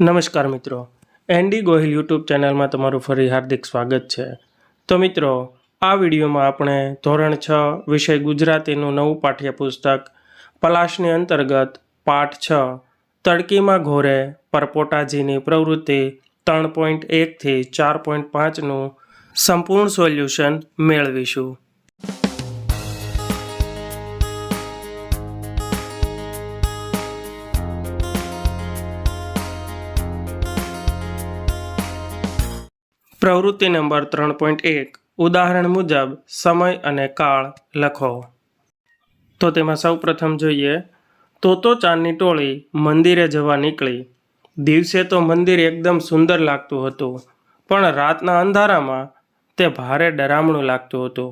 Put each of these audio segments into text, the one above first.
નમસ્કાર મિત્રો. Andy Gohil YouTube ચેનલમાં તમારું ફરી હાર્દિક સ્વાગત છે. તો મિત્રો, આ વિડીયોમાં આપણે ધોરણ છ વિષય ગુજરાતીનું નવું પાઠ્યપુસ્તક પલાશની અંતર્ગત પાઠ છ, તડકીમાં ઘોરે પરપોટાજીની પ્રવૃત્તિ ત્રણ પોઈન્ટ એકથી ચાર પોઈન્ટ પાંચનું સંપૂર્ણ સોલ્યુશન મેળવીશું. પ્રવૃત્તિ નંબર ત્રણ પોઈન્ટ એક, ઉદાહરણ મુજબ સમય અને કાળ લખો. તો તેમાં સૌ પ્રથમ જોઈએ તોતો ચાંદની ટોળી મંદિરે જવા નીકળી. દિવસે તો મંદિર એકદમ સુંદર લાગતું હતું, પણ રાતના અંધારામાં તે ભારે ડરામણું લાગતું હતું.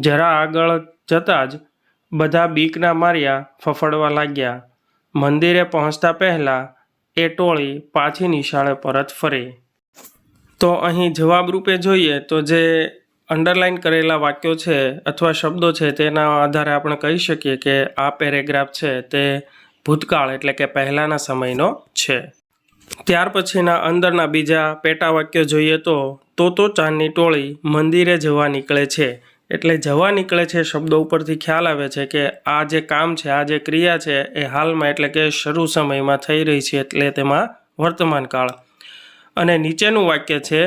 જરા આગળ જતાં જ બધા બીકના માર્યા ફફડવા લાગ્યા. મંદિરે પહોંચતા પહેલાં એ ટોળી પાછી નિશાળે પરત ફરી. તો અહીં જવાબ રૂપે જોઈએ તો જે અંડરલાઇન કરેલા વાક્યો છે અથવા શબ્દો છે તેના આધારે આપણે કહી શકીએ કે આ પેરેગ્રાફ છે તે ભૂતકાળ એટલે કે પહેલાંના સમયનો છે. ત્યાર પછીના અંદરના બીજા પેટા વાક્યો જોઈએ તો તો તો ચાંદની ટોળી મંદિરે જવા નીકળે છે. એટલે જવા નીકળે છે શબ્દો ઉપરથી ખ્યાલ આવે છે કે આ જે કામ છે, આ જે ક્રિયા છે એ હાલમાં એટલે કે શરૂ સમયમાં થઈ રહી છે એટલે તેમાં વર્તમાન કાળ અને નીચેનું વાક્ય છે,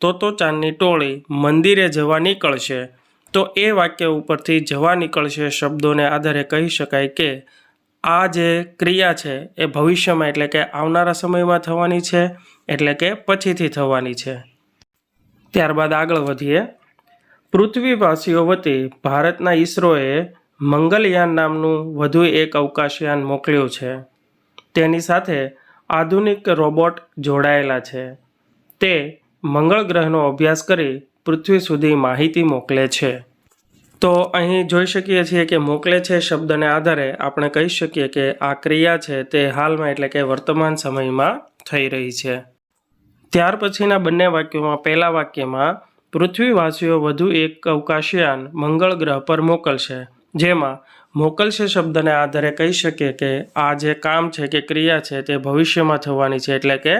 તો તો ચાંદની ટોળી મંદિરે જવા નીકળશે. તો એ વાક્ય ઉપરથી જવા નીકળશે શબ્દોને આધારે કહી શકાય કે, આ જે ક્રિયા છે એ ભવિષ્યમાં એટલે કે આવનારા સમયમાં થવાની છે, એટલે કે પછીથી થવાની છે. ત્યારબાદ આગળ વધીએ. પૃથ્વીવાસીઓ વતી ભારતના ઈસરોએ મંગલયાન નામનું વધુ એક અવકાશયાન મોકલ્યું છે. તેની સાથે આધુનિક રોબોટ જોડાયેલા છે. તે મંગળ ગ્રહનો અભ્યાસ કરી પૃથ્વી સુધી માહિતી મોકલે છે. તો અહીં જોઈ શકીએ છીએ કે મોકલે છે શબ્દને આધારે આપણે કહી શકીએ કે આ ક્રિયા છે તે હાલમાં એટલે કે વર્તમાન સમયમાં થઈ રહી છે. ત્યાર પછીના બંને વાક્યોમાં પહેલા વાક્યમાં પૃથ્વીવાસીઓ વધુ એક અવકાશયાન મંગળ ગ્રહ પર મોકલશે, જેમાં મોકલશે શબ્દને આધારે કહી શકીએ કે આ જે કામ છે, કે ક્રિયા છે, તે ભવિષ્યમાં થવાની છે, એટલે કે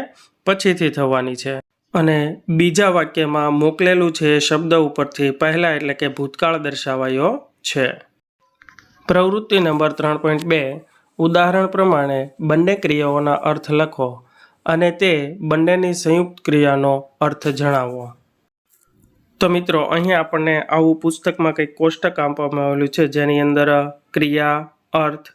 પછીથી થવાની છે. અને બીજા વાક્યમાં મોકલેલું છે એ શબ્દ ઉપરથી પહેલાં એટલે કે ભૂતકાળ દર્શાવાયો છે. પ્રવૃત્તિ નંબર ત્રણ પોઈન્ટ બે, ઉદાહરણ પ્રમાણે બંને ક્રિયાઓના અર્થ લખો અને તે બંનેની સંયુક્ત ક્રિયાનો અર્થ જણાવો. તો મિત્રો, અહીંયા આપણને આવું પુસ્તકમાં કંઈક કોષ્ટક આપવામાં આવેલું છે, જેની અંદર ક્રિયા, અર્થ,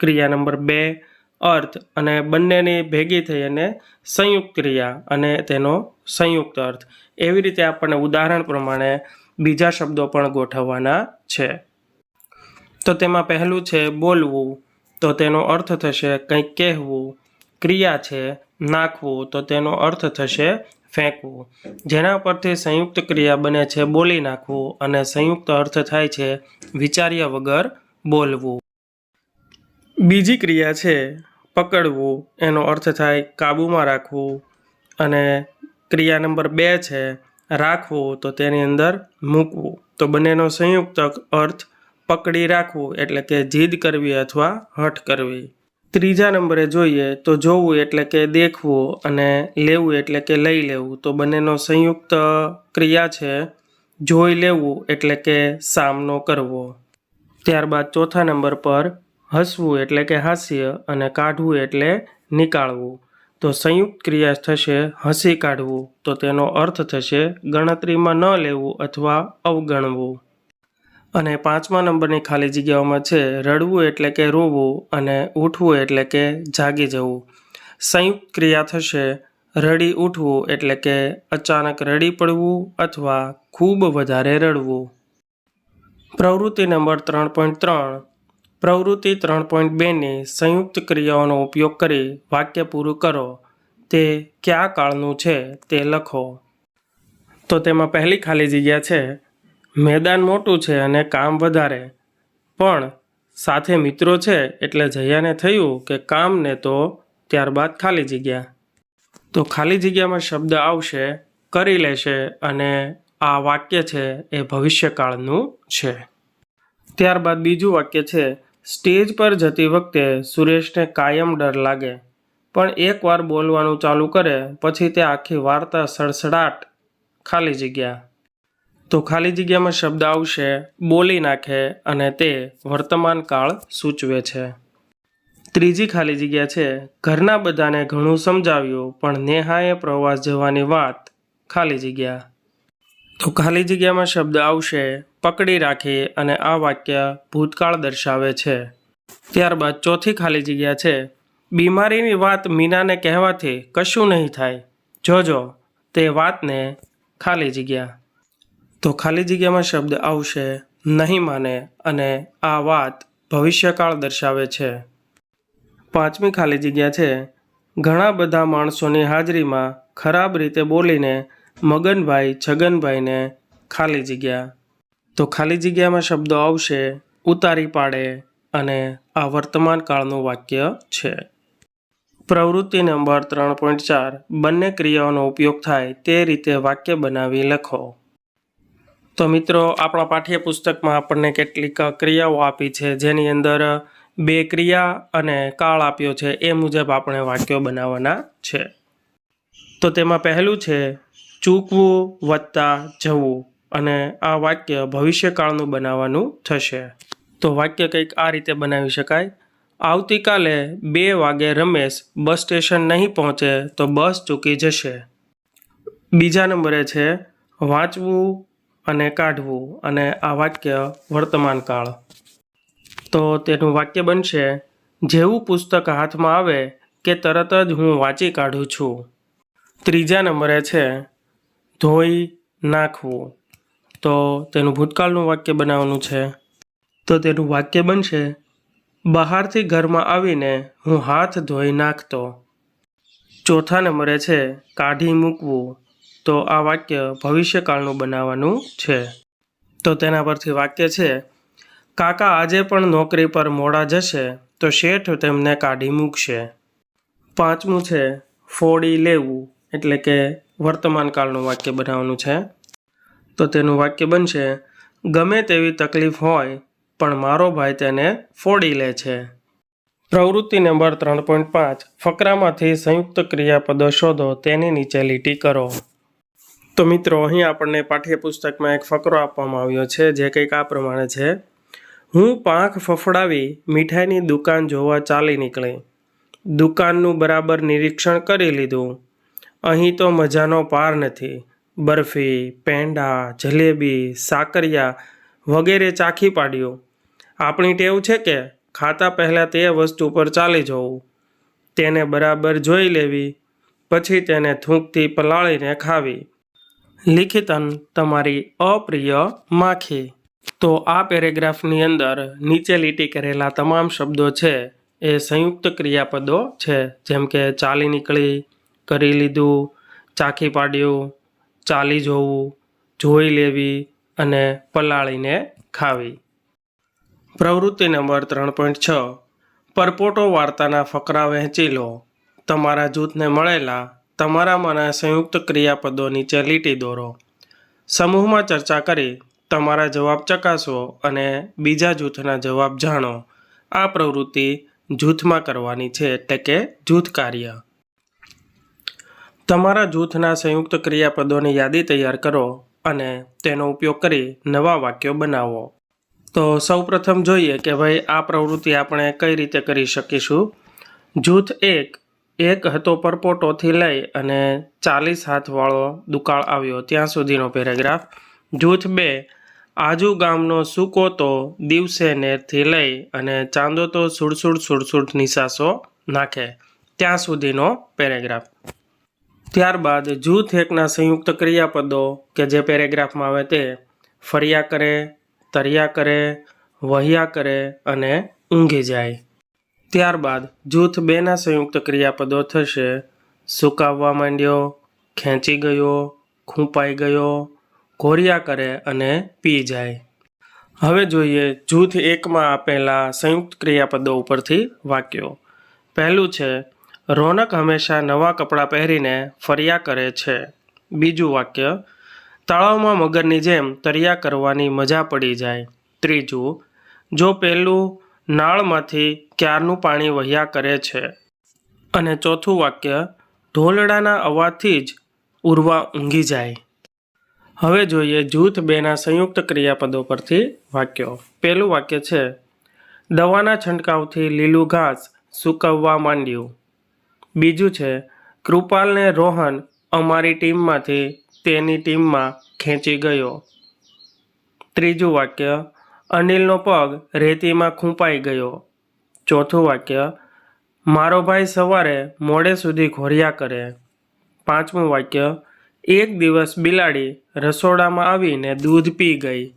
ક્રિયા નંબર બે, અર્થ અને બંનેની ભેગી થઈ અને સંયુક્ત ક્રિયા અને તેનો સંયુક્ત અર્થ. એવી રીતે આપણને ઉદાહરણ પ્રમાણે બીજા શબ્દો પણ ગોઠવવાના છે. તો તેમાં પહેલું છે બોલવું, તો તેનો અર્થ થશે કંઈક કહેવું. ક્રિયા છે નાખવું, તો તેનો અર્થ થશે ફેંકવું. જેના પરથી સંયુક્ત ક્રિયા બને છે બોલી નાખવું અને સંયુક્ત અર્થ થાય છે વિચાર્યા વગર બોલવું. બીજી ક્રિયા છે પકડવું, એનો અર્થ થાય કાબૂમાં રાખવું. અને ક્રિયા નંબર બે છે રાખવું, તો તેની અંદર મૂકવું. તો બંનેનો સંયુક્ત અર્થ પકડી રાખવું, એટલે કે જીદ કરવી અથવા હઠ કરવી. ત્રીજા નંબરે જોઈએ તો જોવું એટલે કે દેખવું અને લેવું એટલે કે લઈ લેવું. તો બંનેનો સંયુક્ત ક્રિયા છે જોઈ લેવું એટલે કે સામનો કરવો. ત્યારબાદ ચોથા નંબર પર હસવું એટલે કે હાસ્ય અને કાઢવું એટલે નીકાળવું. તો સંયુક્ત ક્રિયા થશે હસી કાઢવું. તો તેનો અર્થ થશે ગણતરીમાં ન લેવું અથવા અવગણવું. અને પાંચમા નંબરની ખાલી જગ્યાઓમાં છે રડવું એટલે કે રોવું અને ઉઠવું એટલે કે જાગી જવું. સંયુક્ત ક્રિયા થશે રડી ઉઠવું એટલે કે અચાનક રડી પડવું અથવા ખૂબ વધારે રડવું. પ્રવૃત્તિ નંબર ત્રણ પોઈન્ટ ત્રણ. પ્રવૃત્તિ ત્રણ પોઈન્ટ બેની સંયુક્ત ક્રિયાઓનો ઉપયોગ કરી વાક્ય પૂરું કરો. તે કયા કાળનું છે તે લખો. તો તેમાં પહેલી ખાલી જગ્યા છે મેદાન મોટું છે અને કામ વધારે. પણ સાથે મિત્રો છે એટલે જયાને થયું કે કામને તો ત્યારબાદ ખાલી જગ્યા. તો ખાલી જગ્યામાં શબ્દ આવશે, કરી લેશે અને આ વાક્ય છે એ ભવિષ્યકાળનું છે. ત્યારબાદ બીજું વાક્ય છે, સ્ટેજ પર જતી વખતે સુરેશને કાયમ ડર લાગે. પણ એકવાર બોલવાનું ચાલુ કરે, પછી તે આખી વાર્તા સડસડાટ ખાલી જગ્યા. તો ખાલી જગ્યામાં શબ્દ આવશે, બોલી નાખે અને તે વર્તમાન કાળ સૂચવે છે. ત્રીજી ખાલી જગ્યા છે, ઘરના બધાને ઘણું સમજાવ્યું, પણ નેહાએ પ્રવાસ જવાની વાત ખાલી જગ્યા. તો ખાલી જગ્યામાં શબ્દ આવશે, પકડી રાખી અને આ વાક્ય ભૂતકાળ દર્શાવે છે. ત્યારબાદ ચોથી ખાલી જગ્યા છે, બીમારીની વાત મીનાને કહેવાથી કશું નહીં થાય. જોજો, તે વાતને ખાલી જગ્યા. તો ખાલી જગ્યામાં શબ્દ આવશે નહીં માને અને આ વાત ભવિષ્યકાળ દર્શાવે છે. પાંચમી ખાલી જગ્યા છે. ઘણા બધા માણસોની હાજરીમાં ખરાબ રીતે બોલીને મગનભાઈ, છગનભાઈને ખાલી જગ્યા. તો ખાલી જગ્યામાં શબ્દો આવશે ઉતારી પાડે અને આ વર્તમાન કાળનું વાક્ય છે. પ્રવૃત્તિ નંબર ત્રણ પોઈન્ટ ચાર, બંને ક્રિયાઓનો ઉપયોગ થાય તે રીતે વાક્ય બનાવી લખો. તો મિત્રો, આપણા પાઠ્યપુસ્તકમાં આપણને કેટલીક ક્રિયાઓ આપી છે. જેની અંદર બે ક્રિયા અને કાળ આપ્યો છે. એ મુજબ આપણે વાક્યો બનાવવાના છે. તો તેમાં પહેલું છે, ચૂકવું વત્તા જવું અને આ વાક્ય ભવિષ્યકાળનું બનાવવાનું થશે. તો વાક્ય કંઈક આ રીતે બનાવી શકાય. આવતીકાલે બે વાગે રમેશ બસ સ્ટેશન નહીં પહોંચે તો બસ ચૂકી જશે. બીજા નંબરે છે, વાંચવું અને કાઢવું અને આ વાક્ય વર્તમાન કાળ. તો તેનું વાક્ય બનશે, જેવું પુસ્તક હાથમાં આવે કે તરત જ હું વાંચી કાઢું છું. ત્રીજા નંબરે છે, ધોઈ નાખવું. તો તેનું ભૂતકાળનું વાક્ય બનાવવાનું છે. તો તેનું વાક્ય બનશે, બહારથી ઘરમાં આવીને હું હાથ ધોઈ નાખતો. ચોથા નંબરે છે, કાઢી મૂકવું. તો આ વાક્ય ભવિષ્યકાળનું બનાવવાનું છે. તો તેના પરથી વાક્ય છે, કાકા આજે પણ નોકરી પર મોડા જશે, તો શેઠ તેમને કાઢી મૂકશે. પાંચમું છે, ફોડી લેવું, એટલે કે વર્તમાનકાળનું વાક્ય બનાવવાનું છે. તો તેનું વાક્ય બનશે, ગમે તેવી તકલીફ હોય, પણ મારો ભાઈ તેને ફોડી લે છે. પ્રવૃત્તિ નંબર ત્રણ પોઈન્ટ પાંચ, ફકરામાંથી સંયુક્ત ક્રિયાપદો શોધો, તેની નીચે લીટી કરો. તો મિત્રો, અહીં આપણને પાઠ્યપુસ્તકમાં એક ફકરો આપવામાં આવ્યો છે, જે કંઈક આ પ્રમાણે છે. હું પાંખ ફફડાવી મીઠાઈની દુકાન જોવા ચાલી નીકળી. દુકાનનું બરાબર નિરીક્ષણ કરી લીધું. અહીં તો મજાનો પાર નથી. બરફી, પેંડા, જલેબી, સાકરિયા વગેરે ચાખી પાડ્યું. આપણી ટેવ છે કે ખાતા પહેલાં તે વસ્તુ પર ચાલી જવું. તેને બરાબર જોઈ લેવી, પછી તેને થૂંકથી પલાળીને ખાવી. લિખિતન તમારી અપ્રિય માખી. તો આ પેરેગ્રાફની અંદર નીચે લીટી કરેલા તમામ શબ્દો છે, એ સંયુક્ત ક્રિયાપદો છે. જેમ કે ચાલી નીકળી, કરી લીધું, ચાખી પાડ્યું, ચાલી જોવું, જોઈ લેવી અને પલાળીને ખાવી. પ્રવૃત્તિ નંબર ત્રણ પોઈન્ટ છ. પરપોટો વાર્તાના ફકરા વહેંચી લો. તમારા જૂથને મળેલા તમારામાંના સંયુક્ત ક્રિયાપદો નીચે લીટી દોરો. સમૂહમાં ચર્ચા કરી, તમારા જવાબ ચકાસો અને બીજા જૂથના જવાબ જાણો. આ પ્રવૃત્તિ જૂથમાં કરવાની છે એટલે કે જૂથ કાર્ય. તમારા જૂથના સંયુક્ત ક્રિયાપદોની યાદી તૈયાર કરો અને તેનો ઉપયોગ કરી નવા વાક્યો બનાવો. તો સૌપ્રથમ જોઈએ કે ભાઈ, આ પ્રવૃત્તિ આપણે કઈ રીતે કરી શકીશું? જૂથ એક એક હતો પરપોટોથી લઈ અને ચાલીસ હાથવાળો દુકાળ આવ્યો. ત્યાં સુધીનો પેરેગ્રાફ. જૂથ બે. આજુ ગામનો સૂકો તો દિવસે નેરથી લઈ અને ચાંદો તો સુડસુડ સુડસુડ નિશાસો નાખે. ત્યાં સુધીનો પેરેગ્રાફ. ત્યારબાદ જૂથ એકના સંયુક્ત ક્રિયાપદો કે જે પેરેગ્રાફમાં આવે તે ફર્યા કરે, તર્યા કરે, વહ્યા કરે અને ઊંઘી જાય. ત્યારબાદ જૂથ બેના સંયુક્ત ક્રિયાપદો થશે. સુકાવવા માંડ્યો, ખેંચી ગયો, ખૂંપાઈ ગયો, ઘોરિયા કરે અને પી જાય. હવે જોઈએ જૂથ એકમાં આપેલા સંયુક્ત ક્રિયાપદો ઉપરથી વાક્યો. પહેલું છે, રોનક હંમેશા નવા કપડાં પહેરીને ફર્યા કરે છે. બીજું વાક્ય, તળાવમાં મગરની જેમ તર્યા કરવાની મજા પડી જાય. ત્રીજું, જો પહેલું નાળમાંથી ક્યારનું પાણી વહ્યા કરે છે. અને ચોથું વાક્ય, ઢોલડાના અવાજથી જ ઉર્વા ઊંઘી જાય. હવે જોઈએ જૂથ બેના સંયુક્ત ક્રિયાપદો પરથી વાક્યો. પહેલું વાક્ય છે, દવાના છંટકાવથી લીલું ઘાસ સૂકવવા માંડ્યું. બીજું છે, કૃપાલને રોહન અમારી ટીમમાંથી તેની ટીમમાં ખેંચી ગયો. ત્રીજું વાક્ય અનિલનો પગ રેતીમાં ખૂંપાઈ ગયો. ચોથું વાક્ય, મારો ભાઈ સવારે મોડે સુધી ઘોર્યા કરે. પાંચમું વાક્ય, એક દિવસ બિલાડી રસોડામાં આવીને દૂધ પી ગઈ.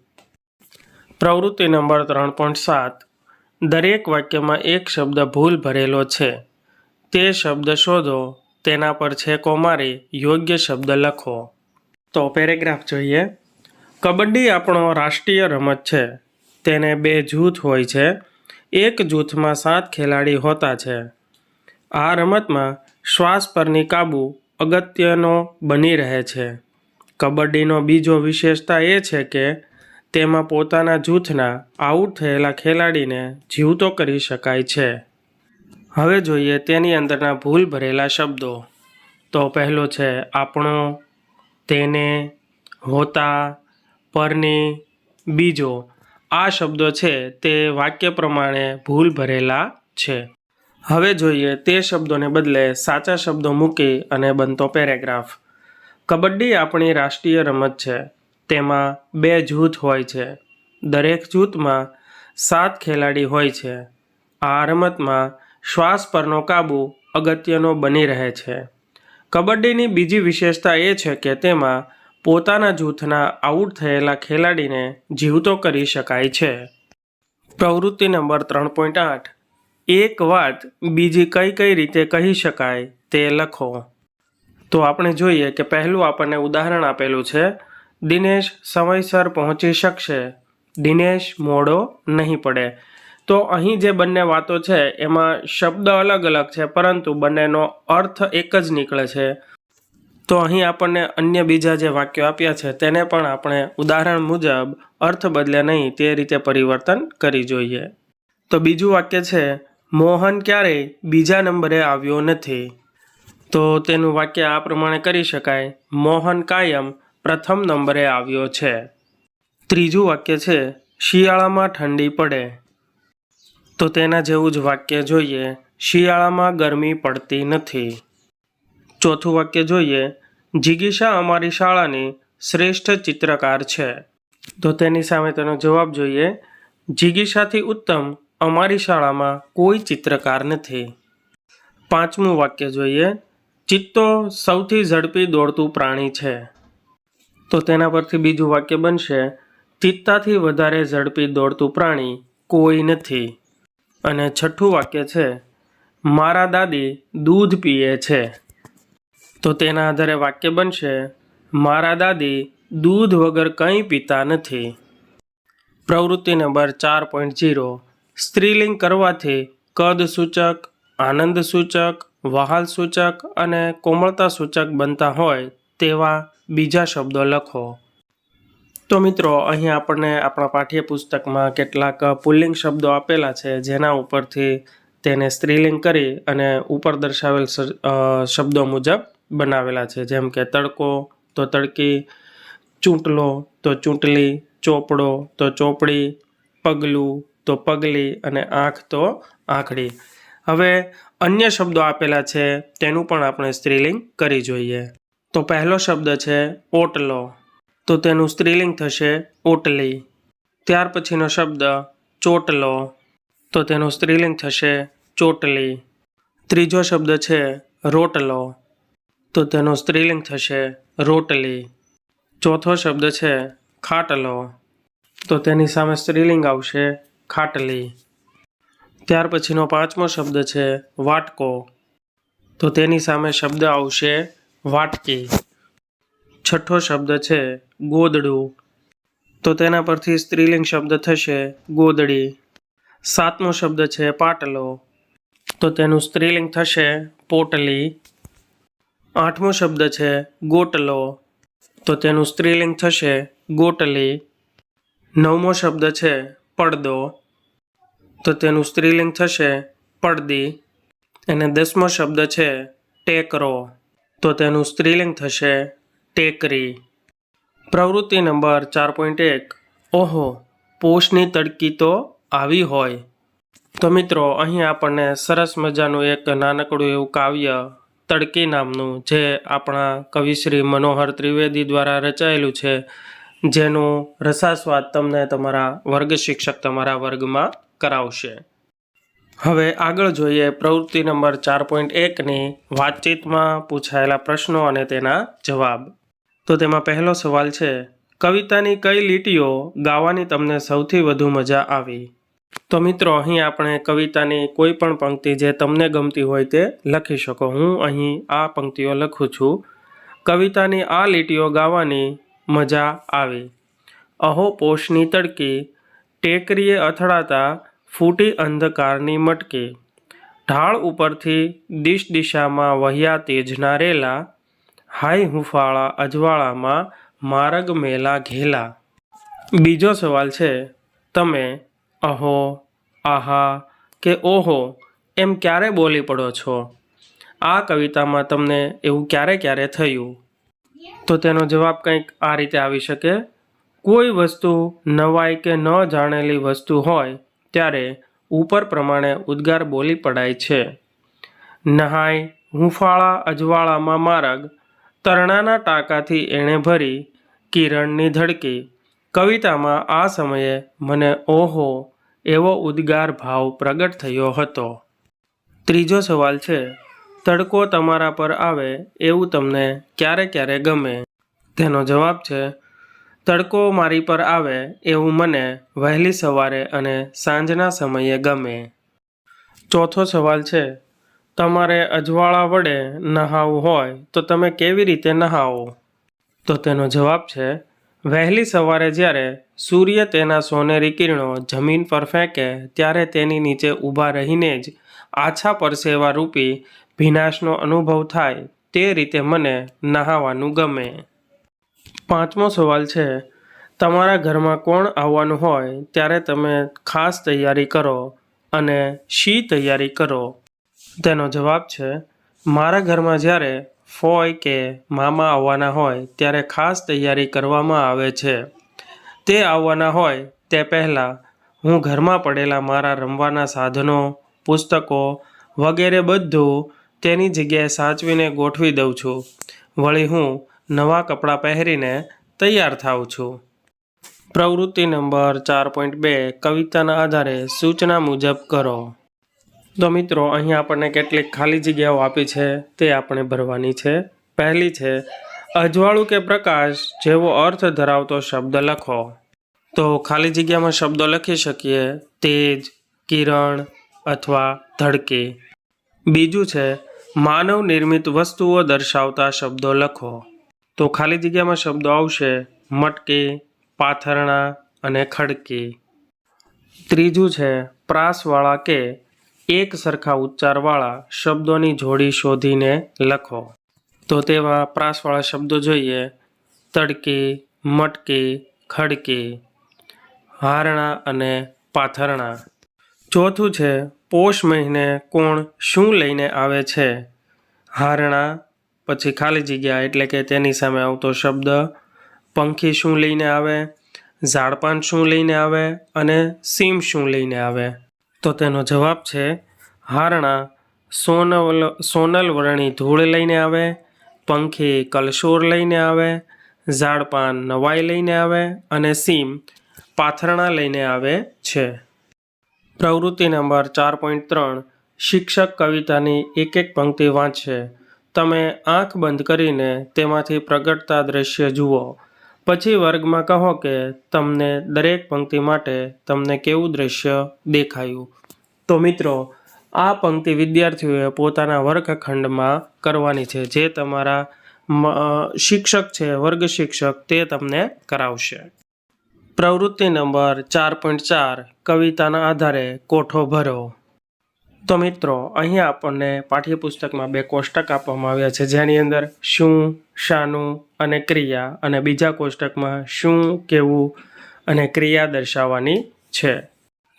પ્રવૃત્તિ નંબર ત્રણ પોઈન્ટ સાત, દરેક વાક્યમાં એક શબ્દ ભૂલ ભરેલો છે. તે શબ્દ શોધો, તેના પર છેકો મારી, યોગ્ય શબ્દ લખો. તો પેરેગ્રાફ જોઈએ. કબડ્ડી આપણો રાષ્ટ્રીય રમત છે. તેને બે જૂથ હોય છે. એક જૂથમાં સાત ખેલાડી હોતા છે. આ રમતમાં શ્વાસ પરની કાબુ અગત્યનો બની રહે છે. કબડ્ડીનો બીજો વિશેષતા એ છે કે તેમાં પોતાના જૂથના આઉટ થયેલા ખેલાડીને જીવતો કરી શકાય છે. હવે જોઈએ તેની અંદરના ભૂલ ભરેલા શબ્દો. તો પહેલો છે આપણો, તેને, હોતા, પરની, બીજો આ શબ્દો છે તે વાક્ય પ્રમાણે ભૂલ ભરેલા છે. હવે જોઈએ તે શબ્દોને બદલે સાચા શબ્દો મૂકી અને બનતો પેરેગ્રાફ. કબડ્ડી આપણી રાષ્ટ્રીય રમત છે. તેમાં બે જૂથ હોય છે. દરેક જૂથમાં સાત ખેલાડી હોય છે. આ રમતમાં શ્વાસ પરનો કાબુ અગત્યનો બની રહે છે. કબડ્ડીની બીજી વિશેષતા એ છે કે તેમાં પોતાના જૂથના આઉટ થયેલા ખેલાડીને જીવતો કરી શકાય છે. પ્રવૃત્તિ નંબર ત્રણ પોઈન્ટ આઠ. એક વાત બીજી કઈ કઈ રીતે કહી શકાય તે લખો. તો આપણે જોઈએ કે પહેલું આપણને ઉદાહરણ આપેલું છે, દિનેશ સમયસર પહોંચી શકશે. દિનેશ મોડો નહીં પડે. તો અહીં જે બંને વાતો છે એમાં શબ્દ અલગ અલગ છે, પરંતુ બંનેનો અર્થ એક જ નીકળે છે. તો અહીં આપણને અન્ય બીજા જે વાક્યો આપ્યા છે, તેને પણ આપણે ઉદાહરણ મુજબ અર્થ બદલે નહીં તે રીતે પરિવર્તન કરી જોઈએ. તો બીજું વાક્ય છે, મોહન ક્યારેય બીજા નંબરે આવ્યો નથી. તો તેનું વાક્ય આ પ્રમાણે કરી શકાય, મોહન કાયમ પ્રથમ નંબરે આવ્યો છે. ત્રીજું વાક્ય છે, શિયાળામાં ઠંડી પડે. તો તેના જેવું જ વાક્ય જોઈએ, શિયાળામાં ગરમી પડતી નથી. ચોથું વાક્ય જોઈએ. જિગીશા અમારી શાળાની શ્રેષ્ઠ ચિત્રકાર છે. તો તેની સામે તેનો જવાબ જોઈએ. જિગીશાથી ઉત્તમ અમારી શાળામાં કોઈ ચિત્રકાર નથી. પાંચમું વાક્ય જોઈએ. ચિત્તો સૌથી ઝડપી દોડતું પ્રાણી છે. તો તેના પરથી બીજું વાક્ય બનશે. ચિત્તાથી વધારે ઝડપી દોડતું પ્રાણી કોઈ નથી. અને છઠ્ઠું વાક્ય છે. મારા દાદી દૂધ પીએ છે. તો તેના આધારે વાક્ય બનશે, મારા દાદી દૂધ વગર કંઈ પીતા નથી. પ્રવૃત્તિ નંબર ચાર પોઈન્ટ જીરો સ્ત્રીલિંગ કરવાથી કદ સૂચક, આનંદ સૂચક, વહાલ સૂચક અને કોમળતા સૂચક બનતા હોય તેવા બીજા શબ્દો લખો. તો મિત્રો, અહીં આપણને આપણા પાઠ્યપુસ્તકમાં કેટલાક પુલ્લિંગ શબ્દો આપેલા છે, જેના ઉપરથી તેને સ્ત્રીલિંગ કરી અને ઉપર દર્શાવેલ શબ્દો મુજબ બનાવેલા છે. જેમ કે તડકો, તો તડકી, ચૂંટલો, તો ચૂંટલી, ચોપડો, તો ચોપડી, પગલું, તો પગલી અને આંખ, તો આંખડી. હવે અન્ય શબ્દો આપેલા છે, તેનું પણ આપણે સ્ત્રીલિંગ કરી જોઈએ. તો પહેલો શબ્દ છે, ઓટલો. તો તેનું સ્ત્રીલિંગ થશે, ઓટલી. ત્યાર પછીનો શબ્દ, ચોટલો. તો તેનું સ્ત્રીલિંગ થશે, ચોટલી. ત્રીજો શબ્દ છે, રોટલો. તો તેનું સ્ત્રીલિંગ થશે રોટલી. ચોથો શબ્દ છે ખાટલો. તો તેની સામે સ્ત્રીલિંગ આવશે ખાટલી. ત્યાર પછીનો પાંચમો શબ્દ છે વાટકો. તો તેની સામે શબ્દ આવશે વાટકી. છઠ્ઠો શબ્દ છે ગોદડું. તો તેના પરથી સ્ત્રીલિંગ શબ્દ થશે ગોદડી. સાતમો શબ્દ છે પાટલો. તો તેનું સ્ત્રીલિંગ થશે પોટલી. આઠમો શબ્દ છે ગોટલો. તો તેનું સ્ત્રીલિંગ થશે ગોટલી. નવમો શબ્દ છે પડદો. તો તેનું સ્ત્રીલિંગ થશે પડદી. અને દસમો શબ્દ છે ટેકરો. તો તેનું સ્ત્રીલિંગ થશે ટેકરી. પ્રવૃત્તિ નંબર ચાર પોઈન્ટ એક. ઓહો, પોષની તડકી તો આવી હોય. તો મિત્રો, અહીં આપણને સરસ મજાનું એક નાનકડું એવું કાવ્ય તડકી નામનું જે આપણા કવિશ્રી મનોહર ત્રિવેદી દ્વારા રચાયેલું છે, જેનું રસાસ્વાદ તમને તમારા વર્ગ શિક્ષક તમારા વર્ગમાં કરાવશે. હવે આગળ જોઈએ પ્રવૃત્તિ નંબર ચાર પોઈન્ટ એકની વાતચીતમાં પૂછાયેલા પ્રશ્નો અને તેના જવાબ. તો તેમાં પહેલો સવાલ છે, કવિતાની કઈ લીટીઓ ગાવાની તમને સૌથી વધુ મજા આવી? તો મિત્રો, અહીં આપણે કવિતાની કોઈ પણ પંક્તિ જે તમને ગમતી હોય તે લખી શકો. હું અહીં આ પંક્તિઓ લખું છું. કવિતાની આ લીટીઓ ગાવાની મજા આવી. અહો પોષની તડકી, ટેકરીએ અથડાતા ફૂટી અંધકારની મટકી. ઢાળ ઉપરથી દિશ દિશામાં વહ્યા તેજના રેલા. હાય હુંફાળા અજવાળામાં મારગ મેલા ઘેલા. બીજો સવાલ છે, તમે અહો, આહા કે ઓહો, એમ ક્યારે બોલી પડો છો? આ કવિતામાં તમને એવું ક્યારે ક્યારે થયું? તો તેનો જવાબ કંઈક આ રીતે આવી શકે. કોઈ વસ્તુ નવાઈ કે ન જાણેલી વસ્તુ હોય, ત્યારે ઉપર પ્રમાણે ઉદ્ગાર બોલી પડાય છે. નહાય, હુંફાળા અજવાળામાં મારગ, તરણાના ટાંકાથી એણે ભરી કિરણની ધડકી. કવિતામાં આ સમયે મને ઓહો એવો ઉદ્ગાર ભાવ પ્રગટ થયો હતો. ત્રીજો સવાલ છે, તડકો તમારા પર આવે એવું તમને ક્યારે ક્યારે ગમે? તેનો જવાબ છે, તડકો મારી પર આવે એવું મને વહેલી સવારે અને સાંજના સમયે ગમે. ચોથો સવાલ છે, તમારે અજવાળા વડે નહાવું હોય તો તમે કેવી રીતે નહાવો? તો તેનો જવાબ છે વહેલી સવારે જ્યારે સૂર્ય તેના સોનેરી કિરણો જમીન પર ફેંકે, ત્યારે તેની નીચે ઊભા રહીને જ આછા પરસેવા રૂપી ભીનાશનો અનુભવ થાય તે રીતે મને નહાવાનું ગમે. પાંચમો સવાલ છે, તમારા ઘરમાં કોણ આવવાનું હોય ત્યારે તમે ખાસ તૈયારી કરો અને શી તૈયારી કરો? તેનો જવાબ છે, મારા ઘરમાં જ્યારે ફોય કે મામા આવવાના હોય ત્યારે ખાસ તૈયારી કરવામાં આવે છે. તે આવવાના હોય તે પહેલાં હું ઘરમાં પડેલા મારા રમવાના સાધનો, પુસ્તકો વગેરે બધું તેની જગ્યાએ સાચવીને ગોઠવી દઉં છું. વળી હું નવા કપડાં પહેરીને તૈયાર થાઉં છું. પ્રવૃત્તિ નંબર ચાર પોઈન્ટ બે કવિતાના આધારે સૂચના મુજબ કરો. તો મિત્રો અહીંયા આપણને કેટલીક ખાલી જગ્યાઓ આપી છે. તે આપણે ભરવાની છે. પહેલી છે, અજવાળું કે પ્રકાશ, જેવો અર્થ ધરાવતો શબ્દ લખો. તો ખાલી જગ્યામાં શબ્દો લખી શકીએ. તેજ, કિરણ અથવા ધડકી. બીજું છે, માનવ નિર્મિત વસ્તુઓ દર્શાવતા શબ્દો લખો. તો ખાલી જગ્યામાં શબ્દો આવશે. મટકી, પાથરણા અને ખડકી. ત્રીજું છે, પ્રાસવાળા કે એક સરખા ઉચ્ચારવાળા શબ્દોની જોડી શોધીને લખો. તો તેમાં પ્રાસવાળા શબ્દો જોઈએ. તડકી, મટકી, ખડકી, હારણા અને પાથરણા. ચોથું છે, પોષ મહિને કોણ શું લઈને આવે છે? હારણા, પછી ખાલી જગ્યા એટલે કે તેની સામે આવતો શબ્દ. પંખી શું લઈને આવે? ઝાડપાન શું લઈને આવે? અને સીમ શું લઈને આવે? તો તેનો જવાબ છે, હારણા સોનલ સોનલ વર્ણી ધૂળ લઈને આવે, પંખી કલશોર લઈને આવે, ઝાડપાન નવાઈ લઈને આવે અને સીમ પાથરણા લઈને આવે છે. પ્રવૃત્તિ નંબર ચાર પોઈન્ટ ત્રણ, શિક્ષક કવિતાની એક એક પંક્તિ વાંચશે તમે આંખ બંધ કરીને તેમાંથી પ્રગટતા દ્રશ્ય જુઓ. પછી વર્ગમાં કહો કે તમને દરેક પંક્તિ માટે તમને કેવું દ્રશ્ય દેખાયું? તો મિત્રો, આ પંક્તિ વિદ્યાર્થીઓએ પોતાના વર્ગખંડમાં કરવાની છે. જે તમારા શિક્ષક છે, વર્ગ શિક્ષક, તે તમને કરાવશે. પ્રવૃત્તિ નંબર ચાર પોઈન્ટ ચાર, કવિતાના આધારે કોઠો ભરો. તો મિત્રો, અહીંયા આપણને પાઠ્યપુસ્તકમાં બે કોષ્ટક આપવામાં આવ્યા છે. જેની અંદર શું, શાનું અને ક્રિયા અને બીજા કોષ્ટકમાં શું, કેવું અને ક્રિયા દર્શાવવાની છે.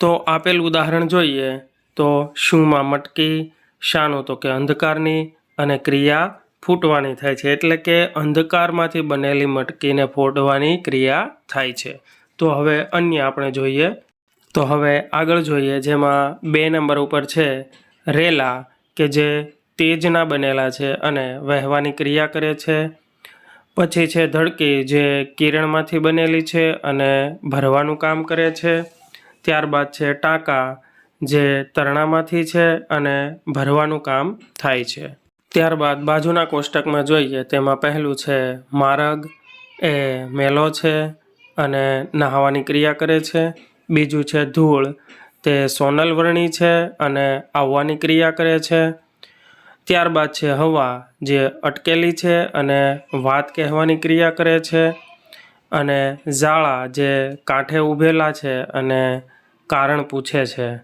તો આપેલ ઉદાહરણ જોઈએ તો શુંમાં મટકી, શાનું તો કે અંધકારની અને ક્રિયા ફૂટવાની થાય છે. એટલે કે અંધકારમાંથી બનેલી મટકીને ફોડવાની ક્રિયા થાય છે. તો હવે અન્ય આપણે જોઈએ તો હવે આગળ જોઈએ જેમાં બે નંબર ઉપર છે રેલા, કે જે તેજના બનેલા છે અને વહેવાની ક્રિયા કરે છે. પછી છે ધડકી, જે કિરણમાંથી બનેલી છે અને ભરવાનું કામ કરે છે. ત્યારબાદ છે ટાંકા, જે તરણામાંથી છે અને ભરવાનું કામ થાય છે. ત્યારબાદ બાજુના કોષ્ટકમાં જોઈએ, તેમાં પહેલું છે મારગ, એ મેલો છે અને નહાવાની ક્રિયા કરે છે. બીજું છે ધૂળ. તે સોનલ વર્ણી છે અને આવવાની ક્રિયા કરે છે. ત્યારબાદ છે હવા, જે અટકેલી છે અને વાત કહેવાની ક્રિયા કરે છે. અને ઝાડા જે કાંઠે ઊભેલા છે અને કારણ પૂછે છે.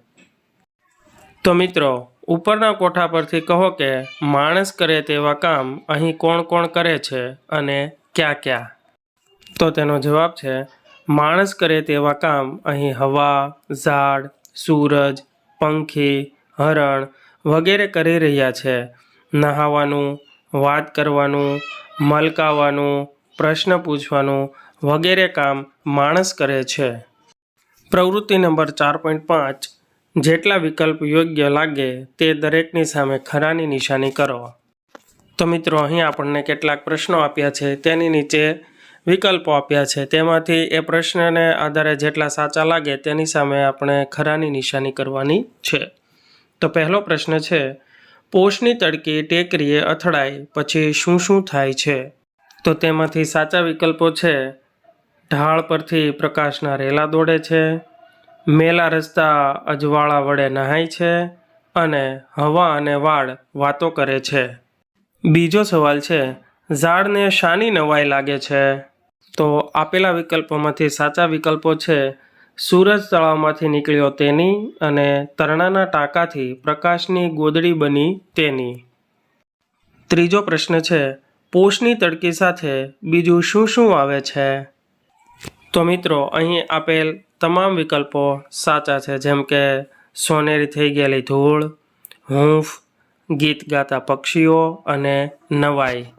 તો મિત્રો, ઉપરના કોઠા પરથી કહો કે માણસ કરે તેવા કામ અહીં કોણ કોણ કરે છે અને ક્યાં ક્યાં? તો તેનો જવાબ છે માણસ કરે તેવા કામ. અહીં હવા, ઝાડ, સૂરજ, પંખી, હરણ વગેરે કરી રહ્યા છે. નહાવાનું, વાત કરવાનું, મલકાવાનું, પ્રશ્ન પૂછવાનું વગેરે કામ માણસ કરે છે. પ્રવૃત્તિ નંબર ચાર પોઈન્ટ પાંચ. જેટલા વિકલ્પ યોગ્ય લાગે તે દરેકની સામે ખરાની નિશાની કરો. તો મિત્રો, અહીં આપણને કેટલાક પ્રશ્નો આપ્યા છે. તેની નીચે વિકલ્પો આપ્યા છે. તેમાંથી એ પ્રશ્નને આધારે જેટલા સાચા લાગે તેની સામે આપણે ખરાની નિશાની કરવાની છે. તો પહેલો પ્રશ્ન છે, પોષની તડકી ટેકરીએ અથડાય, પછી શું શું થાય છે? તો તેમાંથી સાચા વિકલ્પો છે, ઢાળ પરથી પ્રકાશના રેલા દોડે છે, મેલા રસ્તા અજવાળા વડે નહાય છે, અને હવા અને વાળ વાતો કરે છે. બીજો સવાલ છે, ઝાડને શાની નવાઈ લાગે છે? તો આપેલા વિકલ્પોમાંથી સાચા વિકલ્પો છે, સૂરજ તળાવમાંથી નીકળ્યો તેની અને તરણાના ટાંકાથી પ્રકાશની ગોદડી બની તેની. ત્રીજો પ્રશ્ન છે, પોષની તડકી સાથે બીજું શું શું આવે છે? તો મિત્રો, અહીં આપેલ તમામ વિકલ્પો સાચા છે, જેમ કે સોનેરી થઈ ગયેલી ધૂળ, હૂંફ, ગીત ગાતા પક્ષીઓ અને નવાઈ.